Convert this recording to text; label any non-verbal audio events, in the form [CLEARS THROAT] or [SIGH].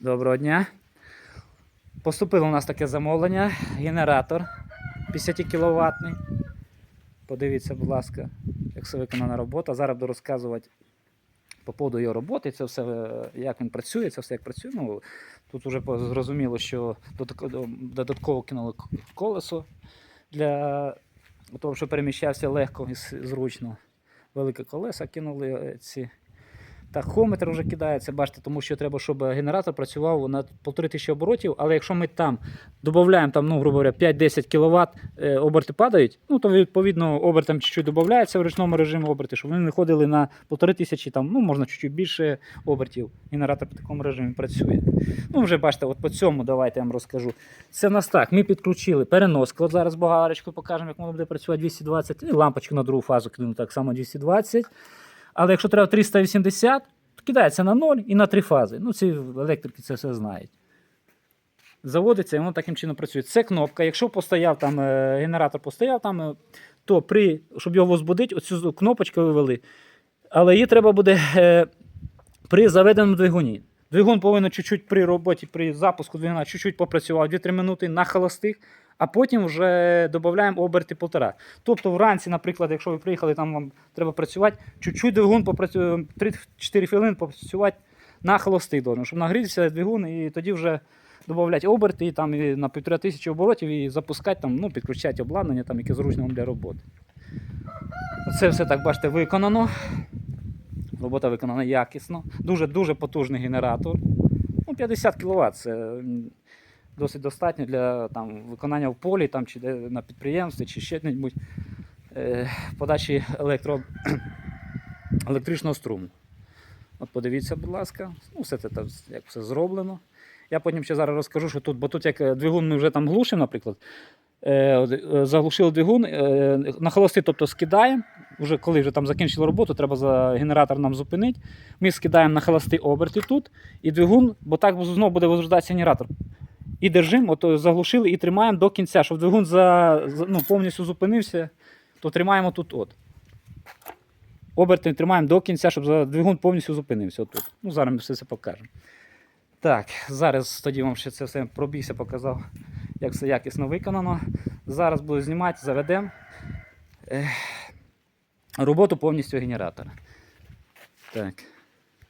Доброго дня. Поступило у нас таке замовлення. Генератор 50 кВт. Подивіться, будь ласка, як все виконана робота. Зараз буду розказувати по поводу його роботи. Це все, е, як він працює, це все як працює. Ну, тут вже зрозуміло, що додатково кинули колесо для того, щоб переміщався легко і зручно. Велике колеса кинули е, ці. Тахометр вже кидається, бачите, тому що треба, щоб генератор працював на 1500 оборотів, але якщо ми там додаємо, там, ну, грубо говоря, 5-10 кВт е, оберти падають, ну, то відповідно обертам чуть-чуть додається в ручному режимі оберти, щоб вони не ходили на 1500, там, ну, можна чуть-чуть більше обертів. Генератор в такому режимі працює. Ну, вже бачите, от по цьому давайте я вам розкажу. Це в нас так. Ми підключили переноску. От зараз багарочку покажемо, як воно буде працювати 220, і лампочку на другу фазу кинули так само 220. Але якщо треба 380, то кидається на 0 і на три фази. Ну, ці електрики це все знають. Заводиться і воно таким чином працює. Це кнопка. Якщо постояв там, е, генератор постояв там, е, то при, щоб його возбудити, оцю кнопочку вивели. Але її треба буде е, при заведеному двигуні. Двигун повинен чуть-чуть при роботі, при запуску двигуна чуть-чуть попрацював 2-3 минути на холостих, а потім вже додаємо оберти полтора. Тобто вранці, наприклад, якщо ви приїхали, там вам треба працювати, чуть-чуть двигун попрацює 3-4 хвилини попрацювати на холостих, должен, щоб нагрітися двигун і тоді вже додати оберти і там і на півтора тисячі оборотів і запускати, там, ну, підключати обладнання, там, яке зручно вам для роботи. Це все так бачите виконано. Робота виконана якісно. Дуже-дуже потужний генератор. Ну, 50 кВт це досить достатньо для там, виконання в полі там, чи на підприємстві, чи ще небудь е, подачі електро... [CLEARS THROAT] електричного струму. От подивіться, будь ласка, ну, все це там, як все зроблено. Я потім ще зараз розкажу, що тут, бо тут як е, двигун ми вже там глушимо, наприклад. Е, е, заглушили двигун, на холости, тобто скидаємо. Вже коли вже там закінчили роботу, треба за генератор нам зупинити. Ми скидаємо на холости оберти тут, і двигун, бо так знову буде возрождатися генератор. І держимо, от е, заглушили і тримаємо до кінця, щоб двигун за, ну, повністю зупинився, то тримаємо тут от. Оберти тримаємо до кінця, щоб двигун повністю зупинився отут. Ну, зараз ми все це покажемо. Так, зараз тоді вам ще це все пробігся, показав, як все якісно виконано. Зараз буду знімати, заведемо роботу повністю генератора. Так.